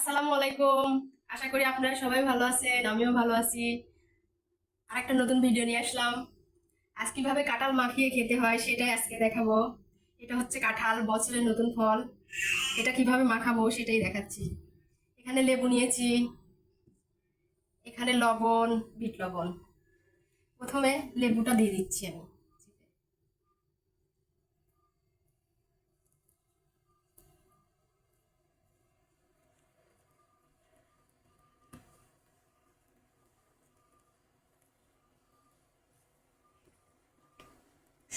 আসসালামু আলাইকুম। আশা করি আপনারা সবাই ভালো আছেন, আমিও ভালো আছি। আরেকটা নতুন ভিডিও নিয়ে আসলাম। আজ কীভাবে কাঁঠাল মাখিয়ে খেতে হয় সেটাই আজকে দেখাবো। এটা হচ্ছে কাঁঠাল, বছরের নতুন ফল। এটা কীভাবে মাখাবো সেটাই দেখাচ্ছি। এখানে লেবু নিয়েছি। এখানে লবণ, বিট লবণ। প্রথমে লেবুটা দিয়ে দিচ্ছি আমি।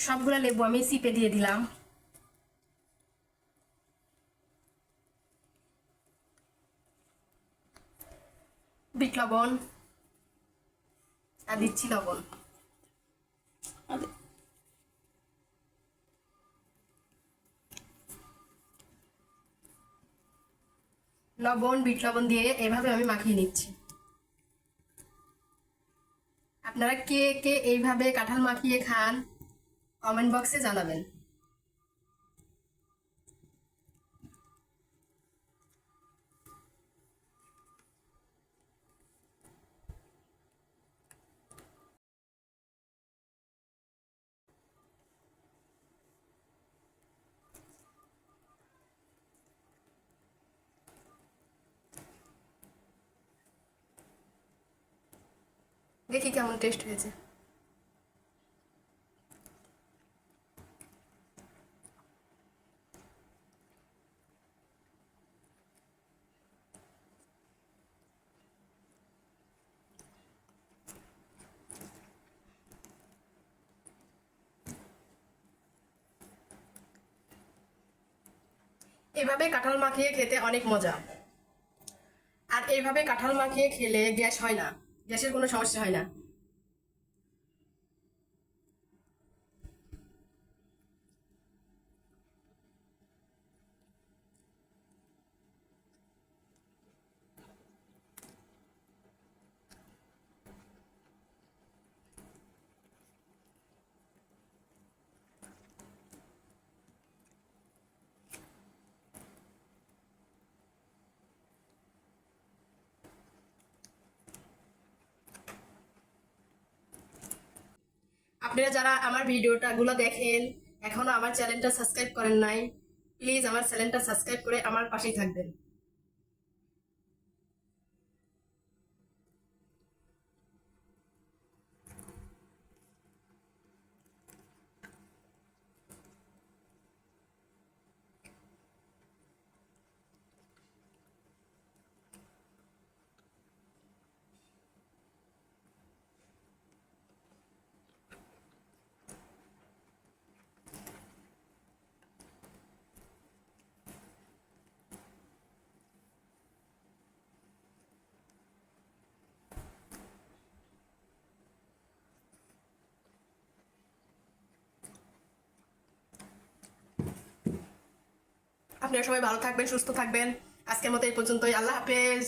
সবগুলো লেবু আমি চিপে দিয়ে দিলাম। বিট লবণ। আর দিচ্ছি লবণ। লবণ, বিট লবণ দিয়ে এভাবে আমি মাখিয়ে নিচ্ছি। আপনারা কে কে এইভাবে কাঁঠাল মাখিয়ে খান? কমেন্ট বক্সে জানাবেন। দেখি কেমন টেস্ট হয়েছে। এভাবে কাঁঠাল মাখিয়ে খেতে অনেক মজা। আর এইভাবে কাঁঠাল মাখিয়ে খেলে গ্যাস হয় না। গ্যাসের কোনো সমস্যা হয় না। আপনারা যারা আমার ভিডিওটা গুলো দেখেন, এখনও আমার চ্যানেলটা সাবস্ক্রাইব করেন নাই প্লিজ আমার চ্যানেলটা সাবস্ক্রাইব করে আমার পাশেই থাকবেন। আপনারা সবাই ভালো থাকবেন সুস্থ থাকবেন। আজকের মতো এই পর্যন্তই। আল্লাহ হাফেজ।